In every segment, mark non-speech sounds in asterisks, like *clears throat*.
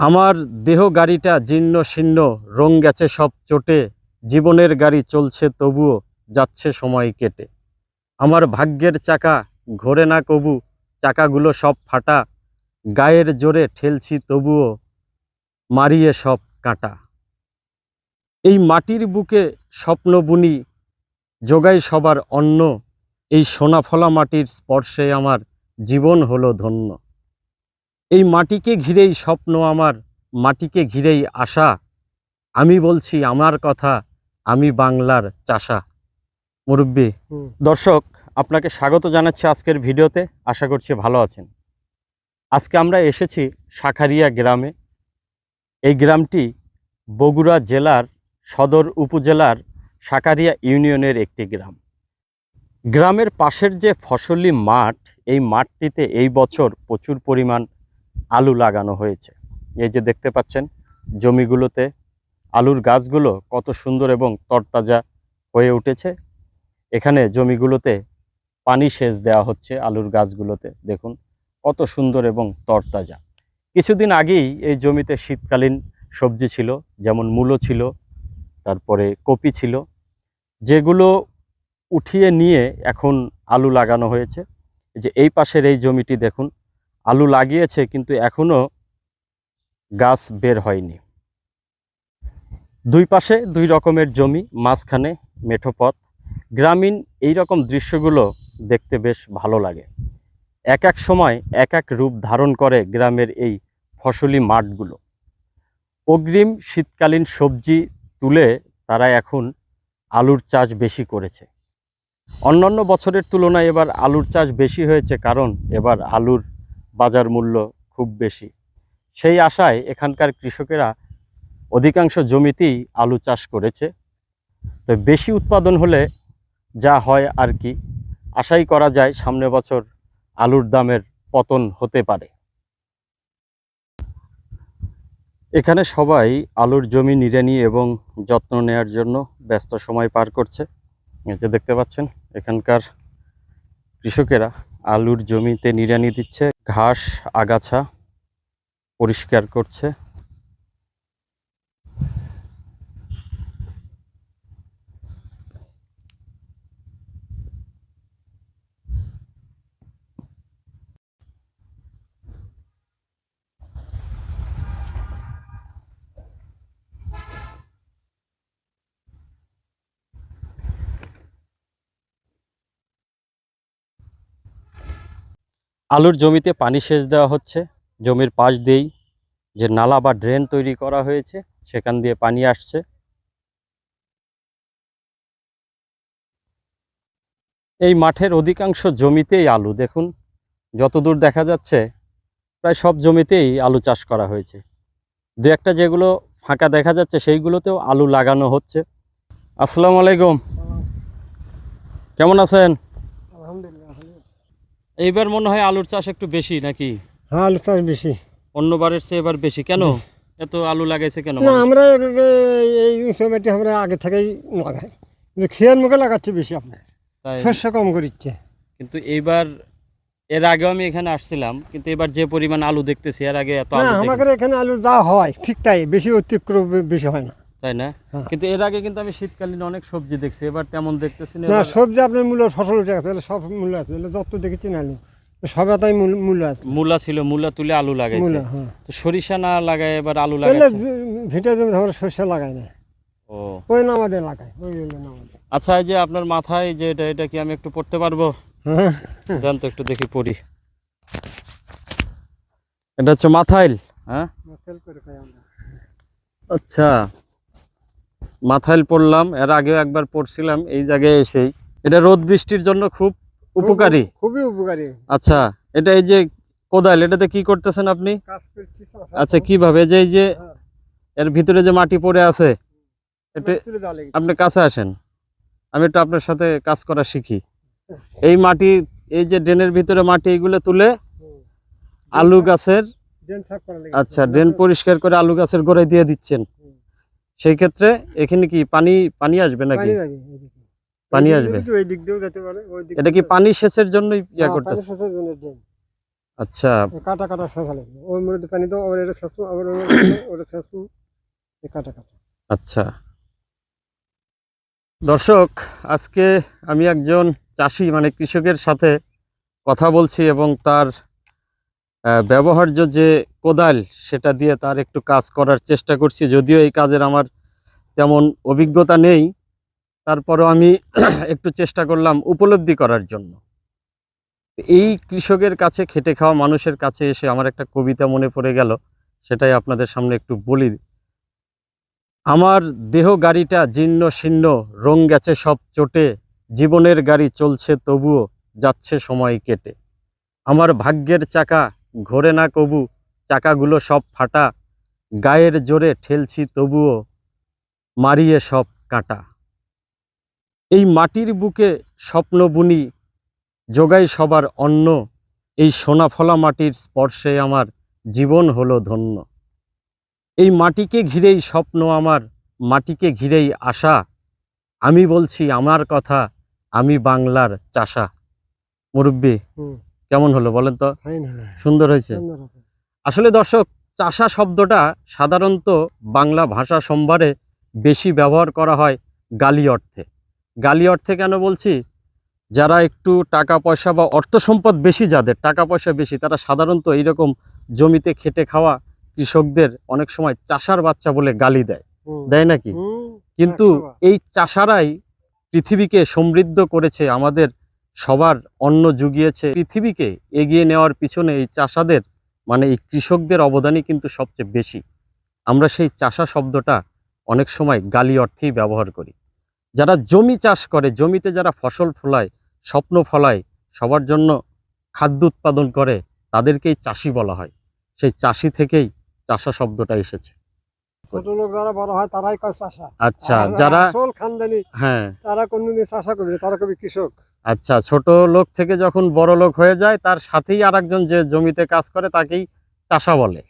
আমার দেহ গাড়িটা জীর্ণ শীর্ণ, রং গেছে সব চোটে, জীবনের গাড়ি চলছে তবুও যাচ্ছে সময় কেটে। আমার ভাগ্যের চাকা, ঘোরে না কবু, চাকাগুলো সব ফাটা, গায়ের জোরে ঠেলছি তবুও মারিয়ে সব কাঁটা। এই মাটির বুকে স্বপ্ন বুনি যোগাই সবার অন্ন, এই সোনাফলা মাটির স্পর্শে আমার জীবন হলো ধন্য। এই মাটিকে ঘিরেই স্বপ্ন আমার মাটিকে ঘিরেই আশা। আমি বলছি আমার কথা আমি বাংলার চাষা। মুরব্বী দর্শক আপনাকে স্বাগত জানাচ্ছি আজকের ভিডিওতে। আশা করছি ভালো আছেন। আজকে আমরা এসেছি শাখারিয়া গ্রামে। এই গ্রামটি বগুড়া জেলার সদর উপজেলার শাকারিয়া ইউনিয়নের একটি গ্রাম। গ্রামের পাশের যে ফসলি মাঠ এই মাঠটিতে এই বছর প্রচুর পরিমাণ আলু লাগানো হয়েছে। এই যে দেখতে পাচ্ছেন, জমিগুলোতে আলুর গাছগুলো কত সুন্দর এবং তরতাজা হয়ে উঠেছে। এখানে জমিগুলোতে পানি সেচ দেওয়া হচ্ছে আলুর গাছগুলোতে। দেখুন, কত সুন্দর এবং তরতাজা। কিছুদিন আগেই এই জমিতে শীতকালীন সবজি ছিল, যেমন মূলো ছিল, তারপরে কপি ছিল। যেগুলো উঠিয়ে নিয়ে এখন আলু লাগানো হয়েছে। যে এই পাশের এই জমিটি দেখুন আলু লাগিয়েছে, কিন্তু এখনও গাছ বের হয়নি। দুই পাশে দুই রকমের জমি, মাঝখানে মেঠোপথ গ্রামীণ এই রকম দৃশ্যগুলো দেখতে বেশ ভালো লাগে। এক এক সময় এক এক রূপ ধারণ করে গ্রামের এই ফসলি মাঠগুলো। অগ্রিম শীতকালীন সবজি তুলে তারা এখন আলুর চাষ বেশি করেছে। অন্যান্য বছরের তুলনায় এবার আলুর চাষ বেশি হয়েছে, কারণ এবার আলুর বাজার মূল্য খুব বেশি। সেই আশায় এখানকার কৃষকেরা অধিকাংশ জমিতেই আলু চাষ করেছে। তো বেশি উৎপাদন হলে যা হয় আর কি। আশাই করা যায় সামনে বছর আলুর দামের পতন হতে পারে। এখানে সবাই আলুর জমি নিড়ানি এবং যত্ন নেয়ার জন্য ব্যস্ত সময় পার করছে। যে দেখতে পাচ্ছেন, এখানকার কৃষকেরা আলুর জমিতে নিড়ানি দিচ্ছে। ঘাস আগাছা পরিষ্কার করছে। আলুর জমিতে পানি সেচ দেওয়া হচ্ছে। জমির পাশ দিয়েই যে নালা বা ড্রেন তৈরি করা হয়েছে, সেখান দিয়ে পানি আসছে। এই মাঠের অধিকাংশ জমিতেই আলু। দেখুন, যতদূর দেখা যাচ্ছে, প্রায় সব জমিতেই আলু চাষ করা হয়েছে। দু একটা যেগুলো ফাঁকা দেখা যাচ্ছে, সেইগুলোতেও আলু লাগানো হচ্ছে। আসসালামু আলাইকুম। কেমন আছেন? এইবার মনে হয় আলুর চাষ একটু বেশি নাকি? হ্যাঁ আলু চাষ বেশি। অন্যবারের চেয়ে এবার বেশি। কেন? এত আলু লাগাইছে কেন না আমরা এই সময়টি আমরা আগে থেকেই লাগাই। খেয়ার মুখে লাগাচ্ছি বেশি আপনার শস্য কম করিচ্ছে। কিন্তু এইবার এর আগেও আমি এখানে আসছিলাম কিন্তু এবার যে পরিমাণ আলু দেখতেছি এর আগে এত আলু আমাদের এখানে আলু যা হয় ঠিক তাই। বেশি অতিক্রম বেশি হয় না। তাই না? হ্যাঁ। কিন্তু এর আগে কিন্তু আমি শীতকালীন অনেক সবজি দেখছি এবার তেমন দেখতেছি না। সবজি আপনার মূল্য ফসল উঠে গেছে সব মূল্য আছে যত দেখেছি না আলু সবে তাই মূল- আছে। মূলা ছিল মূলা তুলে আলু লাগাইছে। হ্যাঁ। তো সরিষা না লাগায় এবার আলু লাগাইছে? ভিটে জমি আমরা শস্য লাগাই না। ও। ওই না আমাদের লাগাই ওই আচ্ছা এই যে আপনার মাথায় যে এটা এটা কি আমি একটু পড়তে পারব? হ্যাঁ। জান তো একটু দেখি পড়ি। এটা হচ্ছে মাথাইল হ্যাঁ? আচ্ছা। মাথাইল পড়লাম এর আগেও একবার পড়ছিলাম এই জায়গায় এসেই। এটা রোদ বৃষ্টির জন্য খুব উপকারী। খুবই উপকারী। আচ্ছা এটা এই যে কোদাল এটাতে কি করতেছেন আপনি? আচ্ছা কীভাবে? যে এই যে হ্যাঁ। এর ভিতরে যে মাটি পড়ে আছে একটু আপনি কাছে আসেন। আমি একটু আপনার সাথে কাজ করা শিখি। এই মাটি এই যে ড্রেনের ভিতরে মাটি এগুলো তুলে আলু গাছের আচ্ছা ড্রেন পরিষ্কার করে আলু গাছের গোড়ায় দিয়ে দিচ্ছেন। সেই ক্ষেত্রে এখানে কি পানি পানি আসবে নাকি? পানি আসবে। ওই ওই এটা কি পানি সেচের জন্যই ইয়া হ্যাঁ, করতেছে? জন্য আচ্ছা। কাটা কাটা লাগবে ওর মধ্যে পানি দাও আবার এটা শেষবো আবার *coughs* ওটা শেষবো কাটা কাটা। আচ্ছা। দর্শক আজকে আমি একজন চাষি মানে কৃষকের সাথে কথা বলছি এবং তার ব্যবহার্য যে কোদাল, সেটা দিয়ে তার একটু কাজ করার চেষ্টা করছি। যদিও এই কাজের আমার তেমন অভিজ্ঞতা নেই। তারপরও আমি *clears throat* একটু চেষ্টা করলাম উপলব্ধি করার জন্য। এই কৃষকের কাছে খেটে খাওয়া মানুষের কাছে এসে আমার একটা কবিতা মনে পড়ে গেল, সেটাই আপনাদের সামনে একটু বলি। আমার দেহ গাড়িটা জীর্ণ শীর্ণ, রং গেছে সব চোটে, জীবনের গাড়ি চলছে তবুও যাচ্ছে সময় কেটে। আমার ভাগ্যের চাকা ঘোরে না কবু, চাকাগুলো সব ফাটা, গায়ের জোরে ঠেলছি তবুও মারিয়ে সব কাটা। এই মাটির বুকে স্বপ্ন বুনি যোগাই সবার অন্ন, এই সোনাফলা মাটির স্পর্শে আমার জীবন হলো ধন্য। এই মাটিকে ঘিরেই স্বপ্ন আমার, মাটিকে ঘিরেই আশা, আমি বলছি আমার কথা, আমি বাংলার চাষা। মুরব্বী কেমন হলো বলেন তো? সুন্দর হয়েছে। আসলে দর্শক চাষা শব্দটা সাধারণত বাংলা ভাষা সম্ভারে বেশি ব্যবহার করা হয় গালি অর্থে। গালি অর্থে কেন বলছি? যারা একটু টাকা পয়সা বা অর্থ সম্পদ বেশি যাদের টাকা পয়সা বেশি তারা সাধারণত এইরকম জমিতে খেটে খাওয়া কৃষকদের অনেক সময় চাষার বাচ্চা বলে গালি দেয়। দেয় নাকি? কিন্তু এই চাষারাই পৃথিবীকে সমৃদ্ধ করেছে আমাদের সবার অন্ন জুগিয়েছে। পৃথিবীকে এগিয়ে নেওয়ার পিছনে এই চাষাদের মানে এই কৃষকদের অবদানই কিন্তু সবচেয়ে বেশি। আমরা সেই চাষা শব্দটা অনেক সময় গালি অর্থেই ব্যবহার করি। যারা জমি চাষ করে, জমিতে যারা ফসল ফলায়, স্বপ্ন ফলায়, সবার জন্য খাদ্য উৎপাদন করে, তাদেরকেই চাষি বলা হয়। সেই চাষি থেকেই চাষা শব্দটা এসেছে। ছোট লোক যারা বড় হয় তারাই কয় চাষা। আচ্ছা আর যারা আসল খানদানি হ্যাঁ। তারা কোনদিন চাষা করবে না, তারা কবি কৃষক। আচ্ছা ছোট লোক থেকে যখন বড় লোক হয়ে যায় তার সাথেই আরেকজন যে জমিতে কাজ করে তাকেই চাষা বলে।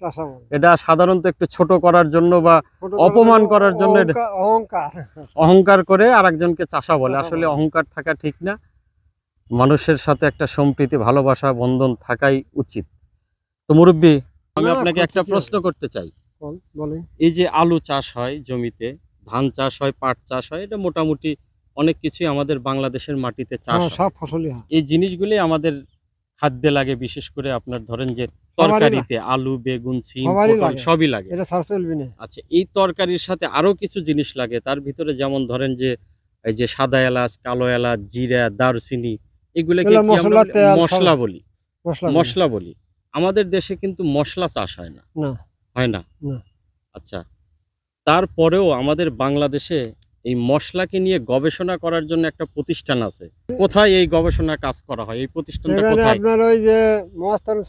এটা সাধারণত একটু ছোট করার জন্য বা অপমান করার জন্য এটা- অহংকার- অহংকার। অহংকার করে আরেকজনকে চাষা বলে। আসলে অহংকার থাকা ঠিক না। মানুষের সাথে একটা সম্প্রীতি ভালোবাসা বন্ধন থাকাই উচিত। তো মুরব্বী আমি আপনাকে একটা প্রশ্ন করতে চাই। বল- এই যে আলু চাষ হয় জমিতে ধান চাষ হয় পাট চাষ হয় এটা মোটামুটি অনেক কিছুই আমাদের বাংলাদেশের মাটিতে চাষ হ্যাঁ। সব ফসলই হয়। এই জিনিসগুলি আমাদের খাদ্যে লাগে বিশেষ করে আপনার ধরেন যে তরকারিতে আলু বেগুন সিম। সবই লাগে। এটা আচ্ছা এই তরকারির সাথে আরও কিছু জিনিস লাগে। তার ভিতরে যেমন ধরেন যে এই যে সাদা এলাচ কালো এলাচ জিরা দারচিনি এগুলোকে মশলা, বলি? মশলা বলি। মশলা বলি। আমাদের দেশে কিন্তু মশলা চাষ হয় না। না। হয় না। আচ্ছা। তারপরেও আমাদের বাংলাদেশে এই মশলাকে নিয়ে গবেষণা করার জন্য একটা প্রতিষ্ঠান আছে। কোথায় এই গবেষণা কাজ করা হয়? এই প্রতিষ্ঠানটা কোথায়? আপনার ওই যে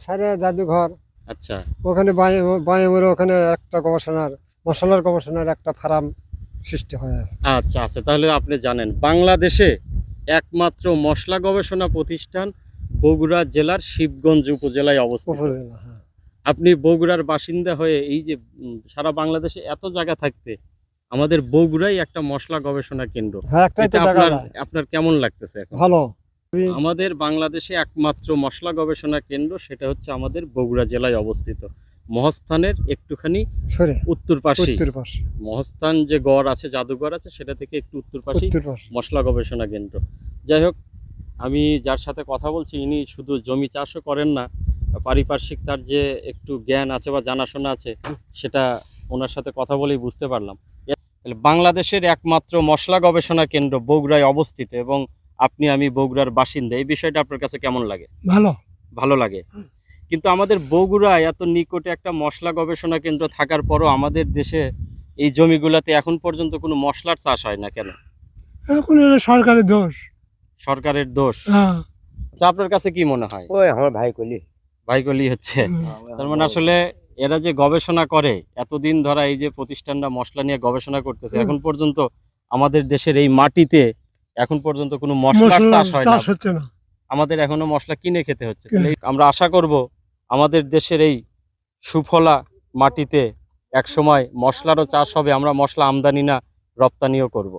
সারে জাদুঘর। আচ্ছা। ওখানে বায়ামের ওখানে একটা গবেষণার মশলার গবেষণার একটা ফার্ম সৃষ্টি হয়ে আছে। আচ্ছা আচ্ছা। তাহলে আপনি জানেন বাংলাদেশে একমাত্র মশলা গবেষণা প্রতিষ্ঠান বগুড়া জেলার শিবগঞ্জ উপজেলায় অবস্থিত। উপজেলা হ্যাঁ। আপনি বগুড়ার বাসিন্দা হয়ে এই যে সারা বাংলাদেশে এত জায়গা থাকতে আমাদের বগুড়াই একটা মশলা গবেষণা কেন্দ্র। হ্যাঁ আপনার আপনার কেমন লাগতেছে ভালো। আমাদের বাংলাদেশে একমাত্র মশলা গবেষণা কেন্দ্র সেটা হচ্ছে আমাদের বগুড়া জেলায় অবস্থিত। মহস্থানের একটুখানি উত্তর পাশে। মহস্থান যে গড় আছে জাদুঘর আছে সেটা থেকে একটু উত্তর উত্তর পাশে। মশলা গবেষণা কেন্দ্র। যাই হোক আমি যার সাথে কথা বলছি ইনি শুধু জমি চাষও করেন না পারিপার্শ্বিক তার যে একটু জ্ঞান আছে বা জানাশোনা আছে সেটা ওনার সাথে কথা বলেই বুঝতে পারলাম। বাংলাদেশের একমাত্র মশলা গবেষণা কেন্দ্র বগুড়ায় অবস্থিত এবং আপনি আমি বগুড়ার বাসিন্দা এই বিষয়টা আপনার কাছে কেমন লাগে? ভালো। ভালো লাগে? কিন্তু আমাদের বগুড়ায় এত নিকটে একটা মশলা গবেষণা কেন্দ্র থাকার পরও আমাদের দেশে এই জমিগুলোতে এখন পর্যন্ত কোনো মশলার চাষ হয় না কেন? এখন সরকারের দোষ। সরকারের দোষ? হ্যাঁ। আপনার কাছে কি মনে হয়? ওই আমার ভাই কলি। ভাইকলি হচ্ছে। তার মানে আসলে এরা যে গবেষণা করে এতদিন ধরা এই যে প্রতিষ্ঠানটা মশলা নিয়ে গবেষণা করতেছে এখন পর্যন্ত আমাদের দেশের এই মাটিতে এখন পর্যন্ত কোনো মশলার চাষ হয় না। আমাদের এখনও মশলা কিনে খেতে হচ্ছে। আমরা আশা করব আমাদের দেশের এই সুফলা মাটিতে এক সময় মশলারও চাষ হবে আমরা মশলা আমদানি না রপ্তানিও করব।